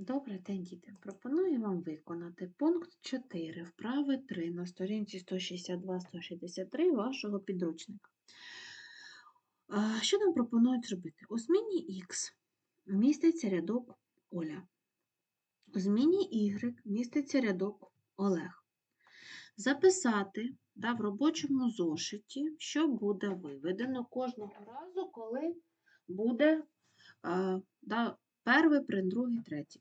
Добрий день, діти. Пропоную вам виконати пункт 4, вправи 3 на сторінці 162-163 вашого підручника. Що нам пропонують зробити? У зміні Х міститься рядок Оля. У зміні Y міститься рядок Олег. Записати да, в робочому зошиті, що буде виведено кожного разу, коли буде да, перший, прин, другий, третій.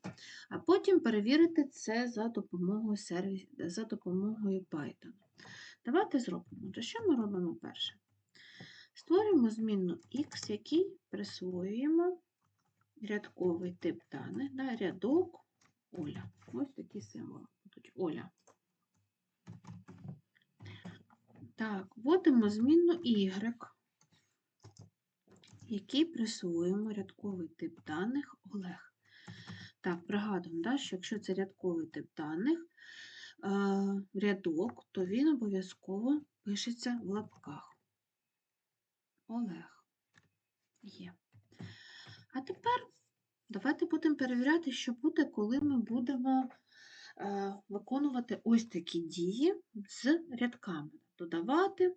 А потім перевірити це за допомогою, сервіс, за допомогою Python. Давайте зробимо. То що ми робимо перше? Створюємо змінну X, який присвоюємо рядковий тип даних, да, рядок Оля. Ось такі символи будуть Оля. Так, вводимо змінну Y, який присвоюємо рядковий тип даних Олег. Так, пригадуємо, да, що якщо це рядковий тип даних, е, рядок, то він обов'язково пишеться в лапках. Олег. Є. А тепер давайте будемо перевіряти, що буде, коли ми будемо е, виконувати ось такі дії з рядками. Додавати е,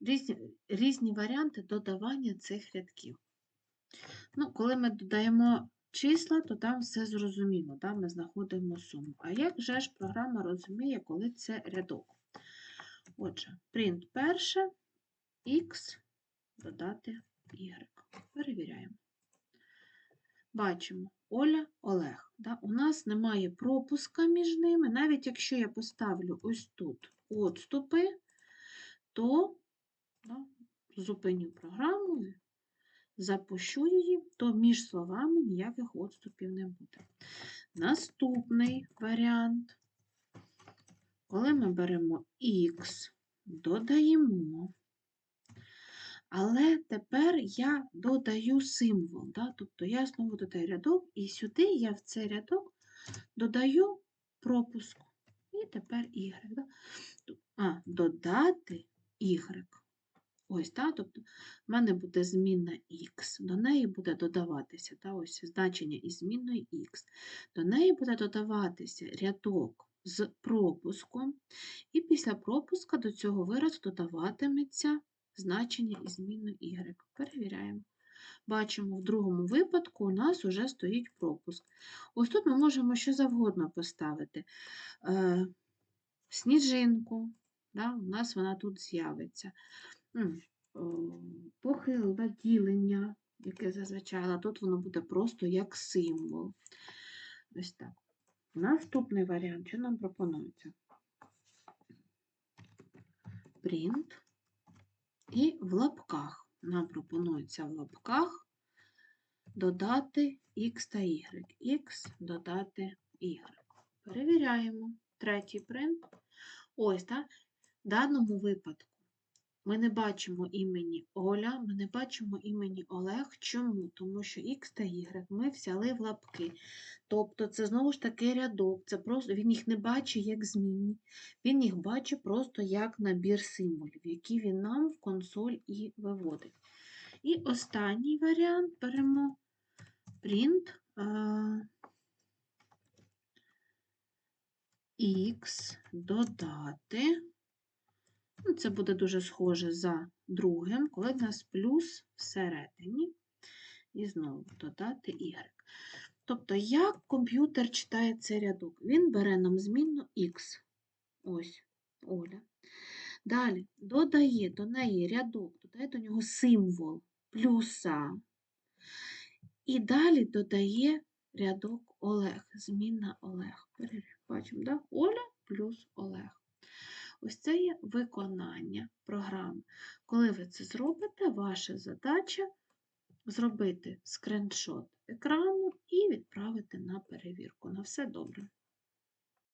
різні, різні варіанти додавання цих рядків. Ну, коли ми додаємо числа, то там все зрозуміло, да? ми знаходимо суму. А як же ж програма розуміє, коли це рядок? Отже, print перше, x додати y. Перевіряємо. Бачимо Оля, Олег. Да? У нас немає пропуска між ними. Навіть якщо я поставлю ось тут отступи, то зупиню програму, запущу її, то між словами ніяких отступів не буде. Наступний варіант, коли ми беремо Х, додаємо. Але тепер я додаю символ, да? тобто я знову додаю рядок, і сюди я в цей рядок додаю пропуск. І тепер Y. Да? А, додати Y. Ось, так, тобто в мене буде змінна Х, до неї буде додаватися, та, ось значення із змінною Х. До неї буде додаватися рядок з пропуском, і після пропуска до цього виразу додаватиметься значення із змінною Y. Перевіряємо. Бачимо, в другому випадку у нас вже стоїть пропуск. Ось тут ми можемо що завгодно поставити. Е, Сніжинку, да, у нас вона тут з'явиться. Похиле ділення, яке зазвичай, тут воно буде просто як символ. Ось так. Наступний варіант, що нам пропонується? Print. І в лапках. Нам пропонується в лапках додати X та Y. X додати Y. Перевіряємо. Третій принт. Ось, так. В даному випадку ми не бачимо імені Оля, ми не бачимо імені Олег. Чому? Тому що Х та Y ми взяли в лапки. Тобто це знову ж таки рядок, це просто, він їх не бачить як змінні, він їх бачить просто як набір символів, які він нам в консоль і виводить. І останній варіант беремо print X додати. Ну, Це буде дуже схоже за другим, коли в нас плюс всередині. І знову додати y. Тобто, як комп'ютер читає цей рядок? Він бере нам змінну x. Ось, Оля. Далі додає до неї рядок, додає до нього символ плюса. І далі додає рядок Олег, змінна Олег. Бачимо, да? Оля плюс Олег. Ось це є виконання програми. Коли ви це зробите, ваша задача зробити скриншот екрану і відправити на перевірку. На все добре.